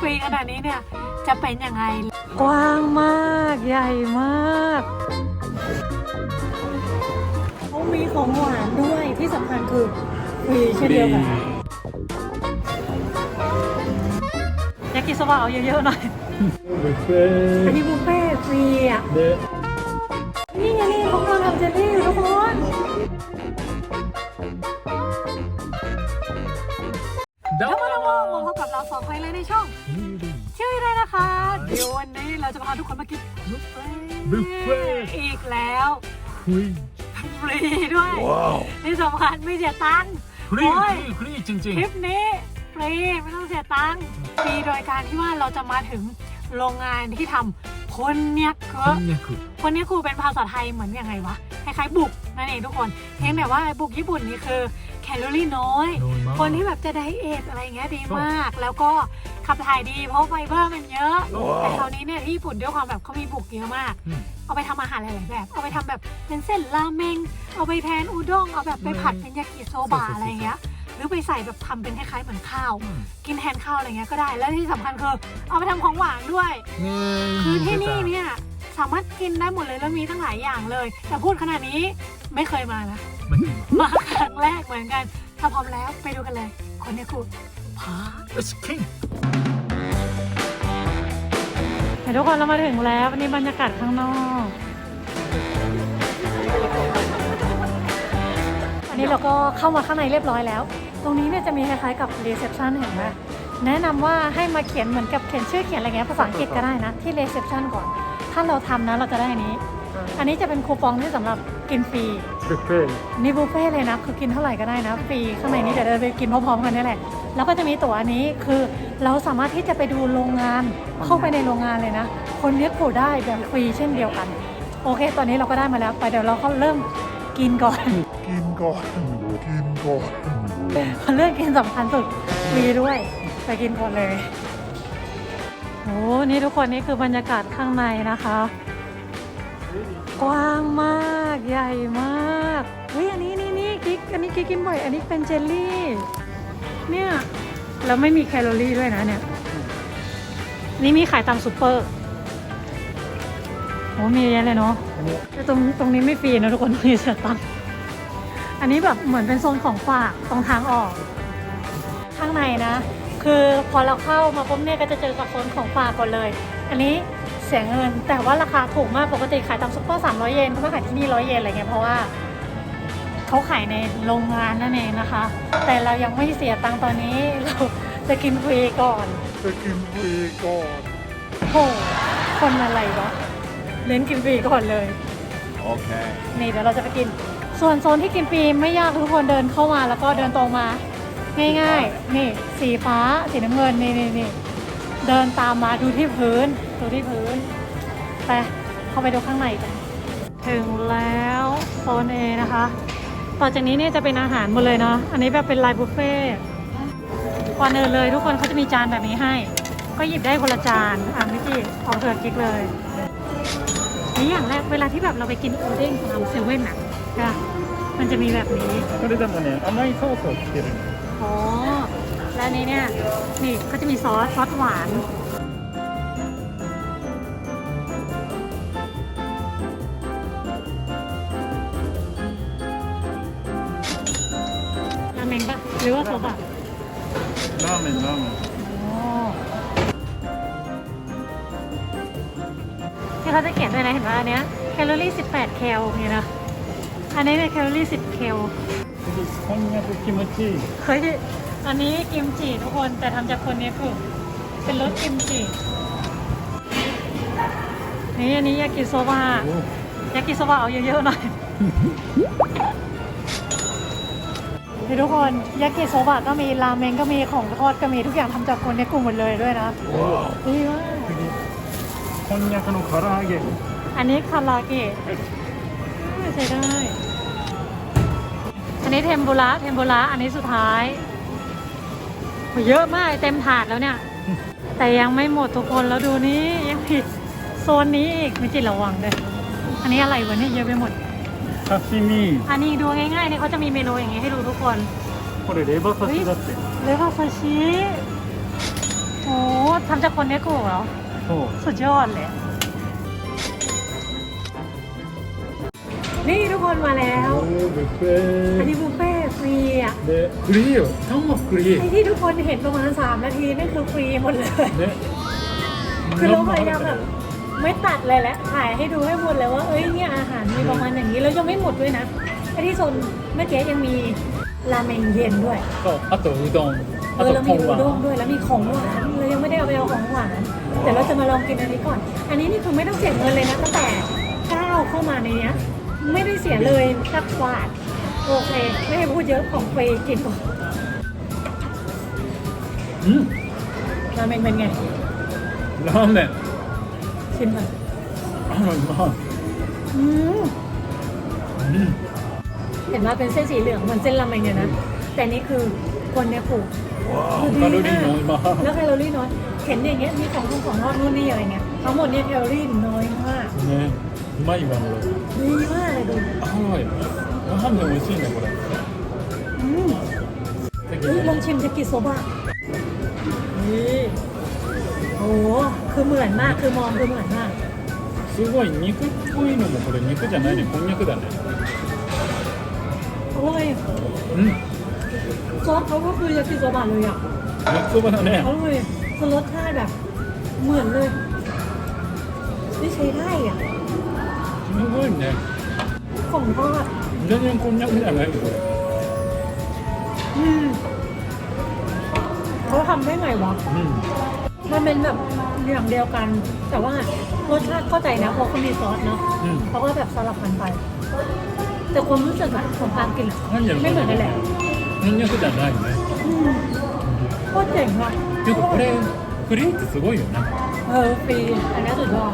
ฟรีขนาดนี้เนี่ย จะเป็นยังไง กว้างมากใหญ่มากเขามีของหวานด้วยที่สำคัญคือฟรีเช่นเดียวกันยากิโซบะเอาเยอะๆหน่อยบุฟเฟ่อันนี้บุฟเฟ่ต์ฟรีอะでนี่ไงนี่เขากำลังทำเจลลี่ ดมอนโมมาพบกับเราสองคนเลยในช่องชื่ออะไรนะคะ เดี๋ยววันนี้เราจะพาทุกคนมากินบุฟเฟ่อีกแล้วฟรีด้วยที่สำคัญไม่เสียตังค์ฟรีฟรีจริงๆคลิปนี้ฟรีไม่ต้องเสียตังค์ฟรีโดยการที่ว่าเราจะมาถึงโรงงานที่ทำคนเนี้ยคือคนเนี้ยคือเป็นภาษาไทยเหมือนยังไงวะคล้ายๆบุก นั่นเองทุกคนเพียงแต่ว่าบุกญี่ปุ่นนี่คือแคลอรี่น้อยคนที่แบบจะไดเอทอะไรเงี้ยดีมาก แล้วก็ขับถ่ายดีเพราะไฟเบอร์มันเยอะแต่คราวนี้เนี่ยที่ญี่ปุ่นด้วยความแบบเขามีบุกเยอะมากเอาไปทำอาหารหลายแบบ เอาไปทำแบบเป็นเส้นราเมง เอาไปแทนอูด้ง เอาแบบไปผัดเป็นยากิโซบะอะไรเงี้ย หรือไปใส่แบบทำเป็นคล้ายๆเหมือนข้าวกินแทนข้าวอะไรเงี้ยก็ได้ แล้วที่สำคัญคือเอาไปทำของหวานด้วย คือที่นี่เนี่ย สามารถกินได้หมดเลยแล้วมีทั้งหลายอย่างเลย แต่พูดขนาดนี้ไม่เคยมานะมาครั้งแรกเหมือนกัน ถ้าพร้อมแล้วไปดูกันเลย คนในคูพา It's king เดี๋ทุกคนเรามาถึงแล้ววันนี้บรรยากาศข้างนอก อันนี้เราก็เข้ามาข้างในเรียบร้อยแล้ว ตรงนี้เนี่ยจะมีคล้ายๆกับรีเซพชันเห็นไหมแนะนำว่าให้มาเขียนเหมือนกับเขียนชื่อเขียนอะไรเงี้ยภาษาอังกฤษก็ได้นะ ที่รีเซพชันก่อน ถ้าเราทำนะเราจะได้อันนี้ อันนี้จะเป็นคูปองที่สำหรับกินฟรีบุฟเฟ่นี่บุฟเฟ่ต์เลยนะ คือกินเท่าไหร่ก็ได้นะ ฟรีข้างในนี้เดี๋ยวเราไปกินพร้อมๆกันนี่แหละ แล้วก็จะมีตั๋วอันนี้คือเราสามารถที่จะไปดูโรงงาน เข้าไปในโรงงานเลยนะ คนเรียกผูได้แบบฟรีเช่นเดียวกัน โอเค ตอนนี้เราก็ได้มาแล้วไปเดี๋ยวเราก็เริ่มกินก่อน กินก่อน กินก่อนเรื่องกินสำคัญสุดฟรีด้วย ไปกินก่อนเลย โอ้นี่ทุกคนนี่คือบรรยากาศข้างในนะคะ กว้างมากใหญ่มากเฮ้ยอันนี้นี่นี่กิ๊กอันนี้กิ๊กกินบ่อย อันนี้เป็นเจลลี่ เนี่ยแล้วไม่มีแคลอรี่ด้วยนะเนี่ย นี่มีขายตามซูเปอร์โอ้มีเยอะเลยเนาะแต่ตรงตรงนี้ไม่ฟรีนะทุกคนตรงนี้เสียตังค์อันนี้แบบเหมือนเป็นโซนของฝากตรงทางออก ข้างในนะ คือพอเราเข้ามาปุ๊บเนี่ยก็จะเจอกับโซนของฝากก่อนเลย อันนี้เสียเงินแต่ว่าราคาถูกมากปกติขายตามซุปเปอร์300เยนเขามาขายที่นี่100เยนอะไรเงี้ยเพราะว่าเขาขายในโรงงานนั่นเองนะคะ แต่เรายังไม่เสียตังค์ตอนนี้เราจะกินฟรีก่อนจะกินฟรีก่อนโหคนอะไรวะเน้นกินฟรีก่อนเลยโอเคนี่เดี๋ยวเราจะไปกิน ส่วนโซนที่กินฟรีไม่ยากทุกคนเดินเข้ามาแล้วก็เดินตรงมา ง่ายๆ นี่สีฟ้าสีน้ำเงินนี่นี่นเดินตามมาดูที่พื้นดูที่พื้นไปเข้าไปดูข้างในกัน ถึงแล้วโซนเอนะคะ ต่อจากนี้เนี่ยจะเป็นอาหารหมดเลยเนาะอันนี้แบบเป็นไลน์บุฟเฟ่ก่อนอื่นเลยทุกคนเขาจะมีจานแบบนี้ให้ ก็หยิบได้คนละจานอะพี่จีเอาเถิดกิ๊กเลยนี่อย่างแรกเวลาที่แบบเราไปกินโอเด้งตามเซเว่นอะมันจะมีแบบนี้ก็ได้จำเนี่ยอันนั้นเข้าสดเกิน อ๋อ แล้วอันนี้เนี่ย นี่ก็จะมีซอส ซอสหวาน ราเมงปะหรือว่าโซบะ ラーメンラーメン อ๋อที่เขาจะเขียนด้วยนะเห็นว่าอันเนี้ยแคลอรี่ 18 แคลเนี่ยนะ อันนี้เนี่ยแคลอรี่ 10 แคล こ んにゃくキムチ เฮ้ย อันนี้กิมจิทุกคน แต่ทำจากคนนี้คือเป็นรสกิมจิ นี่อันนี้ยากิโซบะ ยากิโซบะเอาเยอะๆหน่อย นี่ทุกคน ยากิโซบะก็มี ราเมงก็มี ของทอดก็มี ทุกอย่างทำจากคนในกลุ่มหมดเลยด้วยนะดีมาก こんにゃくの唐揚げ อันนี้คาราเกะอ่าใช้ได้ อันนี้เทมปุระ เทมปุระ อันนี้สุดท้ายโหเยอะมากเต็มถาดแล้วเนี่ย แต่ยังไม่หมดทุกคนแล้วดูนี่ยังมีโซนนี้อีกไม่จิตระวังเลยอันนี้อะไรวะเนี่ยเยอะไปหมด 刺身 อันนี้ดูง่ายๆนี่เขาจะมีเมนูอย่างงี้ให้ดูทุกคน これレバ刺しだって เลวาซาชิโอ้ ทำจากคนเนี้ยกูเหรอ そう สุดยอดเลย นี่ทุกคนมาแล้วอันนี้บุฟเฟ่ฟรีอะทั้งหมดฟรีที่ทุกคนเห็นประมาณ 3 นาทีนั่นคือฟรีหมดเลยคือเราพยายามแบบไม่ตัดเลยแหละถ่ายให้ดูให้หมดเลยว่า เอ้ยเนี่ยอาหารมีประมาณอย่างนี้แล้วยังไม่หมดด้วยนะไอที่โซนเมื่อกี้ยังมีราเมงเย็นด้วย 또 아또ดงเออแล้วมีอุดงด้วยแล้วมีของหวานเลยยังไม่ได้เอาไปเอาของหวาน แต่เราจะมาลองกินอันนี้ก่อน อันนี้นี่คือไม่ต้องเสียเงินเลยนะตั้งแต่ก้าวเข้ามาในเนี้ย ไม่ได้เสียเลยสักบาทโอเค ไม่ให้พูดเยอะของเฟยกินก่อนอืมราเมงเป็นไง ร้อนเลยชิมหน่อยอร่อยมากอืมเห็นว่าเป็นเส้นสีเหลืองเหมือนเส้นราเมงเนี่ยนะ แต่นี่คือคนเนี่ยผูกคือดีมากแล้วแคลอรี่น้อย เห็นอย่างเงี้ยมีของขอกของทอดนู่นนี่อะไรเงี้ยทั้งหมดเนี่ยแคลอรี่น้อยมาก まいわこれ ดีมากเลยดู はいご飯でも美味しいねこれ อืม ぜひ เฮ้ยลอง ね ชิมจะกิโซบะนี่โอ้โหคือเหมือนมากคือมองคือเหมือนมาก すごい肉っぽいのもこれ肉じゃないねこんにゃくだね โอ้ย うん ซอสเขาก็คือยากิโซบะเลยอ่ะ 焼きそばだね อร่อยคือรสชาติแบบ เหมือนเลยไม่ใช้ได้อ่ะ すごいね ของทอด 全然こんにゃくじゃないよこれ อืมเขาทำได้ไงวะ うん มันเป็นแบบอย่างเดียวกัน แต่ว่ารสชาติเข้าใจนะเพราะเขามีซอสเนาะ うん เขาก็แบบสลับกันไป แต่ความรู้สึกอะของการกินอะ 何やろ ไม่เหมือนกันแหละ こんにゃくじゃないね อืมโคตรเจ๋งอะ けどこれフリーってすごいよね เออฟรีอันนี้สุดยอด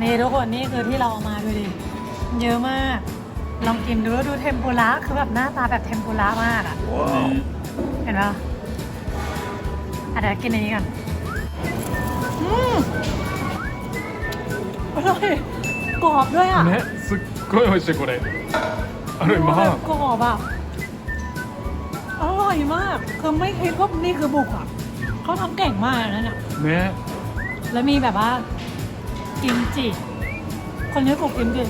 นี่ทุกคนนี่คือที่เราเอามาดูดิ เยอะมาก ลองกินดูแล้วดูเทมปุระคือแบบหน้าตาแบบเทมปุระมากอะ ね เห็นปะอ่ะเดี๋ยวกินอันนี้กันอืมอร่อยกรอบด้วยอ่ะ ねすっごい美味しいこれあれうま แบบกรอบอ่ะ อร่อยมาก คือไม่คิดว่านี่คือบุกอ่ะ เขาทำเก่งมากนะเนี่ย いね แล้วมีแบบว่า กิมจิ คนนี้กบกิมจิ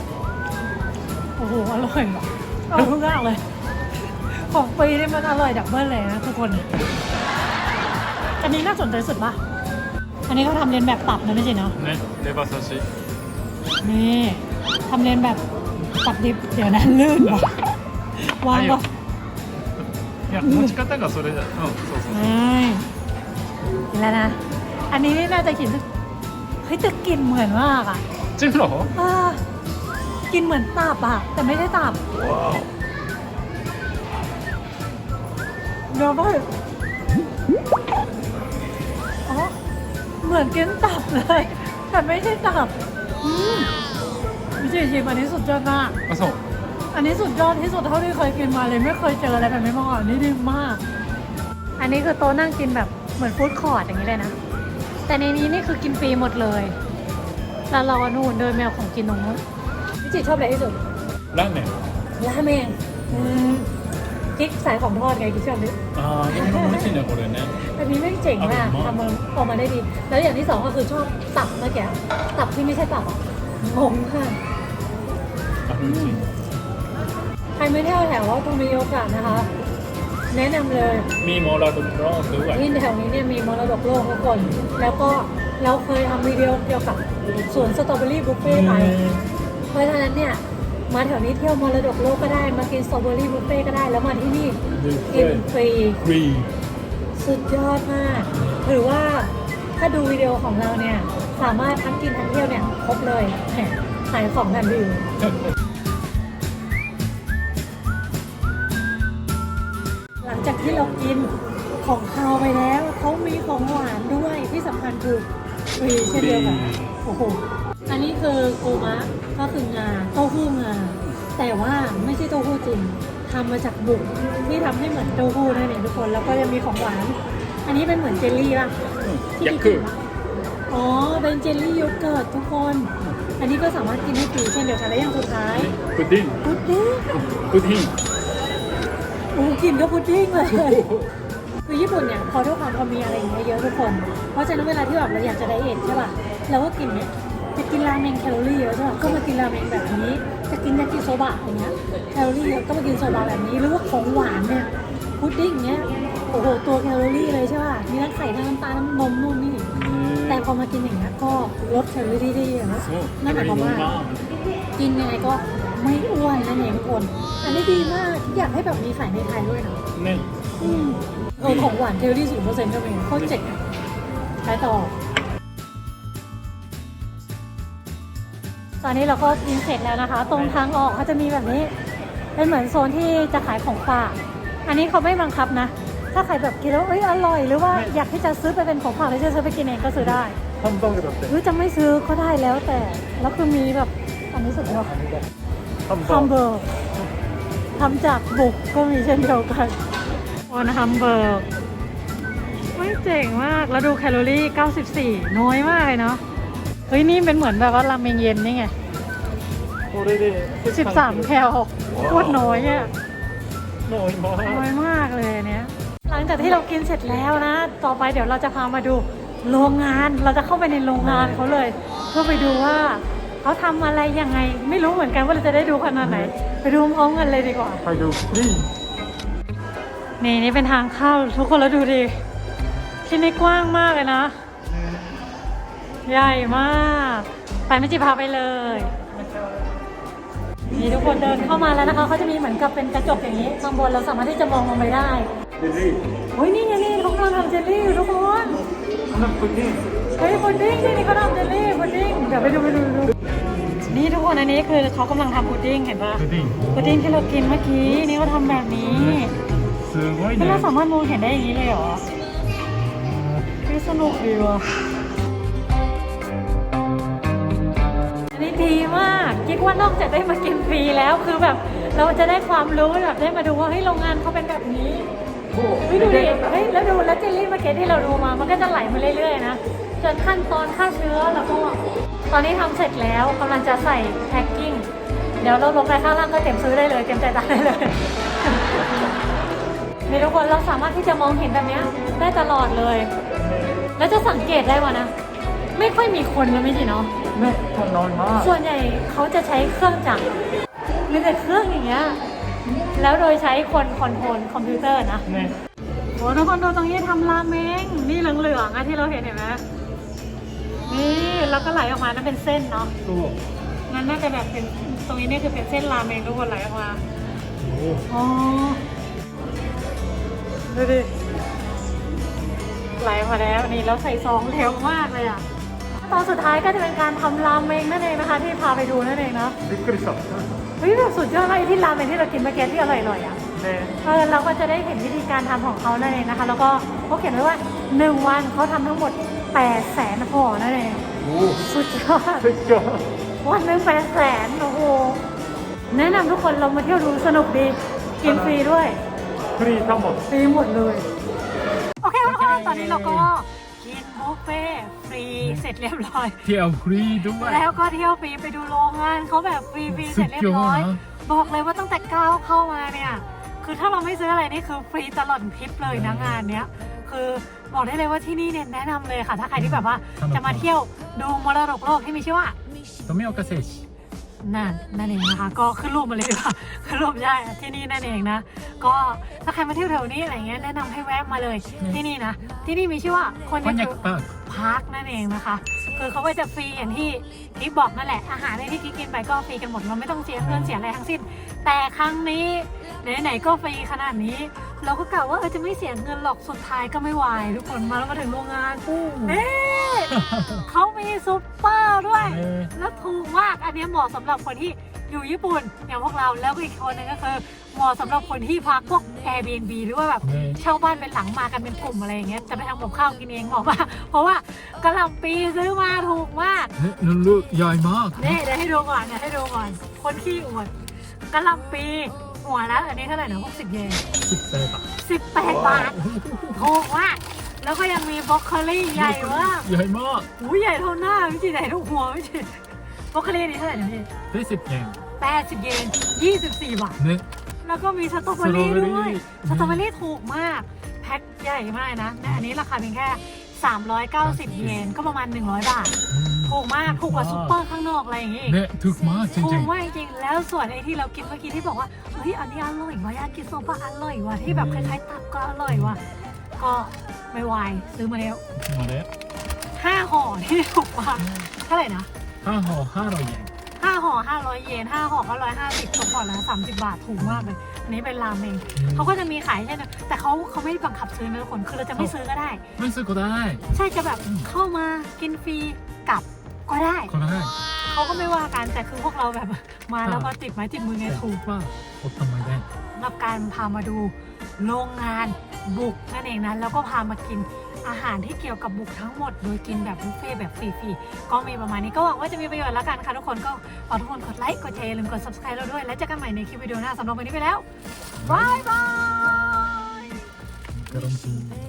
โอ้โห อร่อยอ่ะอร่อยทุกอย่างเลย ของฟรีนี่มันอร่อยดับเบิลเลยนะทุกคน อันนี้น่าสนใจสุดปะอันนี้เขาทำเรียนแบบตับนะไม่ใช่เนาะ ねレバ刺し นี่ทำเรียนแบบตับดิบ เดี๋ยวนั้นลื่นว่ะวางก่อน いや持ち方がそれだうんそうそう ใช่กินแล้วนะ อันนี้นี่น่าจะกินสัก เฮ้ยแต่กลิ่นเหมือนมากอะจริงเหรอกินเหมือนตับอะ แต่ไม่ใช่ตับว้าวเดี๋ยวไปอ๋อเหมือนกินตับเลย แต่ไม่ใช่ตับอืมวิจิชิมอันนี้สุดยอดมาก ผสมอันนี้สุดยอดที่สุดเท่าที่เคยกินมาเลยไม่เคยเจออะไรแบบนี้มาก่อนนี่ดีมาก อันนี้คือโต๊ะนั่งกินแบบเหมือนฟู้ดคอร์ดอย่างนี้เลยนะ แต่ในนี้นี่คือกินฟรีหมดเลย แล้วเราอะนู่นเดินแมวของกินตรงนู้นพี่จิชอบอะไรที่สุด ラーメン ราเมงอืมกิ๊กสายของทอดไงกิ๊กชอบดิ ああ揚げ物も美味しいねこれね อันนี้ไม่งเจ๋งมาก อร่อยมาก ทำมาออกมาได้ดี แล้วอย่างที่สองก็คือชอบตับเมื่อกี้ตับที่ไม่ใช่ตับอะงงค่ะ あ美味しい ใครไม่เที่ยวแถวว่าต้องมีโอกาสนะคะ แนะนำเลยมีมรดกโลกด้วยที่แถวนี้เนี่ยมีมรดกโลกทุกคน แล้วก็เราเคยทำวิดีโอเกี่ยวกับสวนสตรอเบอรี่บุฟเฟ่ต์ไป เพราะฉะนั้นเนี่ยมาแถวนี้เที่ยวมรดกโลกก็ได้มากินสตรอเบอรี่บุฟเฟ่ต์ก็ได้แล้วมาที่นี่กินฟรีสุดยอดมาก หรือว่าถ้าดูวิดีโอของเราเนี่ย สามารถทั้งกินทั้งเที่ยวเนี่ย ครบเลยแหมขายของกันดี ที่เรากินของคาวไปแล้วเขามีของหวานด้วยที่สำคัญคือฟรีเช่นเดียวกันโอ้โหอันนี้คือโกมะก็คืองาเต้าหู้งา แต่ว่าไม่ใช่เต้าหู้จริงทำมาจากบุกที่ทำให้เหมือนเต้าหู้นั่นเองทุกคนแล้วก็จะมีของหวาน อันนี้เป็นเหมือนเจลลี่ป่ะที่กษ์คืออ๋อเป็นเจลลี่โยเกิร์ตทุกคน อันนี้ก็สามารถกินได้ฟรีเช่นเดียวกันและยังสุดท้ายพุดดิ้งพุดดิ้งพุดดิ้ง โอ้กลินก็พุดดิ้งเลยคือญี่ปุ่นเนี่ยพอด้วยความเขามีอะไรอย่างเงี้ยเยอะทุกคน เพราะฉะนั้นเวลาที่แบบเราอยากจะไดเอทใช่ป่ะเราก็กินเนี่ยจะกินราเมงแคลอรี่เยอะใช่ป่ะก็มากินราเมงแบบนี้ จะกินยากิโซบะอย่างเงี้ยแคลอรี่เยอะก็มากินโซบะแบบนี้หรือว่าของหวานเนี่ยพุดดิ้งเงี้ยโอ้โหตัวแคลอรี่เลยใช่ป่ะมีทั้งไข่ทั้งน้ำตาลน้ำนมนู่นนี่แต่พอมากินอย่างเงี้ยก็ลดแคลอรี่ได้เยอะนั่นหมายความว่ากินยังไงก็ ไม่อ้วนนั่นเองทุกคน อันนี้ดีมาก อยากให้แบบมีขายในไทยด้วยนะหนึ่งเออของหวานเทลอรี่ศูนย์เปอร์เซ็นต์ก็เป็นข้อเจ็ดขายต่อ ตอนนี้เราก็กินเสร็จแล้วนะคะ ตรงทางออกเขาจะมีแบบนี้ เป็นเหมือนโซนที่จะขายของฝาก อันนี้เขาไม่บังคับนะ ถ้าใครแบบกินแล้วเอ้ยอร่อยหรือว่าอยากที่จะซื้อไปเป็นของฝากหรือจะซื้อไปกินเองก็ซื้อได้ 한방에 หรือจะไม่ซื้อก็ได้แล้วแต่ แล้วคือมีแบบอันนี้สุดยอด ฮัม バー เบอร์ทำจากบุกก็มีเช่นเดียวกันโอนฮัมเบอร์ไม่เจ๋งมาก แล้วดูแคลอรี่ 94 น้อยมากเลยเนาะ เฮ้ย นี่เป็นเหมือนแบบว่าราเมงเย็นนี่ไง グこれで13 แคลโคตรน้อยอ่ะ もう今 น้อยมากเลยอันเนี้ย หลังจากที่เรากินเสร็จแล้วนะ ต่อไปเดี๋ยวเราจะพามาดูโรงงาน เราจะเข้าไปในโรงงานเขาเลย เพื่อไปดูว่า เขาทำอะไรยังไง ไม่รู้เหมือนกันว่าเราจะได้ดูขนาดไหน ไปดูพร้อมกันเลยดีกว่า ไปดูนี่นี่เป็นทางเข้าทุกคนแล้วดูดิ ที่นี่กว้างมากเลยนะ ใหญ่มาก ไปไม่จีพาไปเลยนี่ทุกคนเดินเข้ามาแล้วนะคะเขาจะมีเหมือนกับเป็นกระจกอย่างนี้ข้างบนเราสามารถที่จะมองลงไปได้เจลลี่โอ้ยนี่ไงนี่เขากำลังทำเจลลี่อยู่ทุกคนทำเคุณนี่ เฮ้ยพุดดิ้งที่นี่เขาทำเจลลี่พุดดิ้งเดี๋ยวไปดูไปดูดูนี่ทุกคนอันนี้คือเขากำลังทำพุดดิ้งเห็นปะพุดดิ้งพุดดิ้งที่เรากินเมื่อกี้นี่เขาทำแบบนี้ก็น่าสามารถมองเห็นได้อย่างนี้เลยเหรอคือสนุกดีว่ะอันนี้ดีมากคิดว่านอกจากได้มากินฟรีแล้วคือแบบเราจะได้ความรู้แบบได้มาดูว่าเฮ้ยโรงงานเขาเป็นแบบนี้ ไม่ดูดิเฮ้ยแล้วดูแล้วเจลลี่เมื่อกี้ที่เราดูมา มันก็จะไหลมาเรื่อยๆนะจนขั้นตอนฆ่าเชื้อแล้วก็ตอนนี้ทำเสร็จแล้วกำลังจะใส่แพ็กกิ้งเดี๋ยวเราลงไปข้างล่างก็เต็มซื้อได้เลย เต็มใจตายได้เลยในทุกคนเราสามารถที่จะมองเห็นแบบนี้ได้ตลอดเลย แล้วจะสังเกตได้ว่านะ ไม่ค่อยมีคนนะไม่จีเนาะไม่คนนอนมากส่วนใหญ่เขาจะใช้เครื่องจักรมีแต่เครื่องอย่างเงี้ย แล้วโดยใช้คนคอนโทรลคอมพิวเตอร์นะนี่โหทุกคนดูตรงนี้ทำราเมงนี่เหลืองๆอะที่เราเห็นเห็นไหมนี่แล้วก็ไหลออกมานั่นเป็นเส้นเนาะถูกงั้นน่าจะแบบเป็นตรงนี้นี่คือเป็นเส้นราเมงทุกคนไหลออกมาโอ้ดูดิไหลออกมาแล้วนี่แล้วใส่ซองเร็วมากเลยอะ ตอนสุดท้ายก็จะเป็นการทำราเมงนั่นเองนะคะ ที่พาไปดูนั่นเองเนาะ 리크리스 없 죠? เฮ้ยแบบสุดยอดมากไอ้ที่ราเมงที่เรากินเมื่อกี้ที่อร่อยๆอะ 네. เออเราก็จะได้เห็นวิธีการทำของเขานั่นเองนะคะ แล้วก็เขาเขียนไว้ว่า 1 วันเขาทำทั้งหมด 8 0 0แสนห่อนั่นเอง,สุดยอด 됐 죠? วันหนึ่งแปดแสนโอ้โห แนะนำทุกคนลองมาเที่ยวดูสนุกดี กินฟรีด้วยฟรีทั้งหมด.ฟรีหมดเลย โอเคทุกคนตอนนี้เราก็ ฟเฟ่ฟรีเสร็จเรียบร้อย เที่ยวฟรีด้วยแล้วก็เที่ยวฟรีไปดูโรงงานเขาแบบฟรีฟรีเสร็จเรียบร้อย บอกเลยว่าตั้งแต่ก้าวเข้ามาเนี่ย คือถ้าเราไม่ซื้ออะไรนี่คือฟรีตลอดทริปเลยนะงานเนี้ยคือบอกได้เลยว่าที่นี่เนี่ยแนะนำเลยค่ะ ถ้าใครที่แบบว่าจะมาเที่ยวดูมรดกโลกที่มีชื่อว่าโตเมโอเกษตร นั่นนั่นเองนะคะ ก็ขึ้นรูปมาเลยว่าขึ้นรูปได้ที่นี่นั่นเองนะ ก็ถ้าใครมาเที่ยวแถวนี้อะไรเงี้ยแนะนำให้แวะมาเลยที่นี่นะ ที่นี่มีชื่อว่าคนยักษ์พาร์คนั่นเองนะคะ คือเขาก็จะฟรีอย่างที่ทิกบอกนั่นแหละอาหารในที่ทิกกินไปก็ฟรีกันหมดเราไม่ต้องเสียเงินเสียอะไรทั้งสิ้น แต่ครั้งนี้ไหนๆก็ฟรีขนาดนี้ เราก็กะว่าเออจะไม่เสียเงินหรอกสุดท้ายก็ไม่ไหวทุกคนมาแล้วมาถึงโรงงานปู้เอ๊เขามีซูเปอร์ด้วยแล้วถูกมากอันนี้เหมาะสำหรับคนที่อยู่ญี่ปุ่นอย่างพวกเราแล้วก็อีกคนหนึงก็คือเหมาะสำหรับคนที่พักพวก Airbnb หรือว่าแบบเช่าบ้านเป็นหลังมากันเป็นกลุ่มอะไรอย่างเงี้ยจะไปทำกับข้าวกินเองเหมาะมากเพราะว่ากระลำปีซื้อมาถูกมาก เฮ้ยลูกใหญ่มากเนี่ยเดี๋ยวให้ดูก่อนเดี๋ยวให้ดูก่อน คนขี้อวด กะหล่ำปีหัวละอันนี้เท่าไหร่นะ60 เยน18บาท18 บาทถูกมากแล้วก็ยังมีบรอกโคลี่ใหญ่มากใหญ่มากหูใหญ่เท่าหน้าไม่ใช่ใหญ่เท่าหัวไม่ใช่บรอกโคลี่นี่เท่าไหร่นะพี่ได้สิบเยน80 เยน 24 บาทねแล้วก็มีสตรอเบอรี่ด้วยสสตตรรออเบเบออรี่รี่ถูกมาก แพ็คใหญ่มากนะแต่อันนี้ราคาเพียงแค่ 390 เยนก็ประมาณ 100 บาท ถูกมากถูกกว่าซุปเปอร์ข้างนอกอะไรอย่างงี้อีกねถูกมากจถูริกงมากจริงๆแล้วส่วนไอ้ที่เรากินเมื่อกี้ที่บอกว่าเฮ้ยอันนี้อร่อยว่ะยากิโซบะอร่อยว่ะที่แบบคล้ายๆตับก็อร่อยว่ะก็ไม่ไหวายซื้อมาแล้วๆมาแล้วห้าห่อที่ถูกมากเท่าไหร่นะห้าห่อห้าร้อยเยน ห้าห่อห้าร้อยเยนห้าห่อก็ร้อยห้าสิบตกห่อละสามสิบบาทถูกมากเลย อันนี้เป็นรามเองเขาก็จะมีขายใช่ไหมแต่เขาเขาไม่ได้บังคับซื้อนะทุกคนคือเราจะไม่ซื้อก็ได้ ไม่ซื้อก็ได้ใช่จะแบบเข้ามากินฟรีกลับก็ได้ก็ได้เขาก็ไม่ว่ากันแต่คือพวกเราแบบมาแล้วก็ติดไม้ติดมือไงถูกว่าอดทำไมได้สำหรับการพามาดูโรงงานบุกนั่นเองนะแล้วก็พามากิน อาหารที่เกี่ยวกับบุกทั้งหมด โดยกินแบบบุฟเฟ่แบบฟรีๆก็มีประมาณนี้ก็หวังว่าจะมีประโยชน์ละกันค่ะทุกคนก็ฝากทุกคนกดไลค์กดแชร์ลืมกด subscribe เราด้วย แล้วเจอกันใหม่ในคลิปวิดีโอหน้าสำหรับวันนี้ไปแล้วบายบาย